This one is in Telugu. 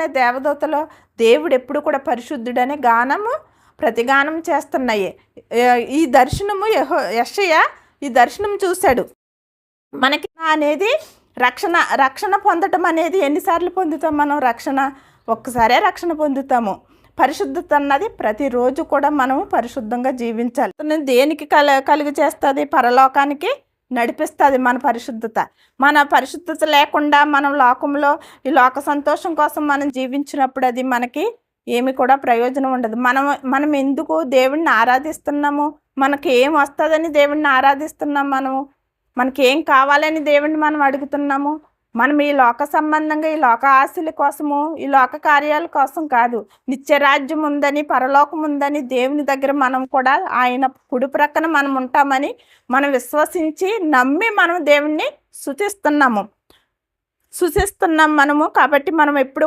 చేస్తున్నాయి దేవదూతలు దేవుడు ఎప్పుడు కూడా పరిశుద్ధుడనే గానము ప్రతిగానం చేస్తున్నాయి. ఈ దర్శనము యహో యెషయా ఈ దర్శనం చూశాడు. మనకి అనేది రక్షణ రక్షణ పొందటం అనేది ఎన్నిసార్లు పొందుతాం మనం? రక్షణ ఒక్కసారే రక్షణ పొందుతాము. పరిశుద్ధత అన్నది ప్రతిరోజు కూడా మనము పరిశుద్ధంగా జీవించాలి. దేనికి కల కలుగు చేస్తుంది పరలోకానికి నడిపిస్తుంది మన పరిశుద్ధత. మన పరిశుద్ధత లేకుండా మనం లోకంలో ఈ లోక సంతోషం కోసం మనం జీవించినప్పుడు అది మనకి ఏమి కూడా ప్రయోజనం ఉండదు. మనం మనం ఎందుకు దేవుణ్ణి ఆరాధిస్తున్నాము? మనకి ఏం వస్తుందని దేవుణ్ణి ఆరాధిస్తున్నాం మనము? మనకి ఏం కావాలని దేవుణ్ణి మనం అడుగుతున్నాము? మనం ఈ లోక సంబంధంగా ఈ లోక ఆశల కోసము ఈ లోక కార్యాల కోసం కాదు. నిత్యరాజ్యం ఉందని పరలోకం ఉందని దేవుని దగ్గర మనం కూడా ఆయన కుడి ప్రక్కన మనం ఉంటామని మనం విశ్వసించి నమ్మి మనం దేవుణ్ణి శుతిస్తున్నాము శుతిస్తున్నాం మనము కాబట్టి మనం ఎప్పుడు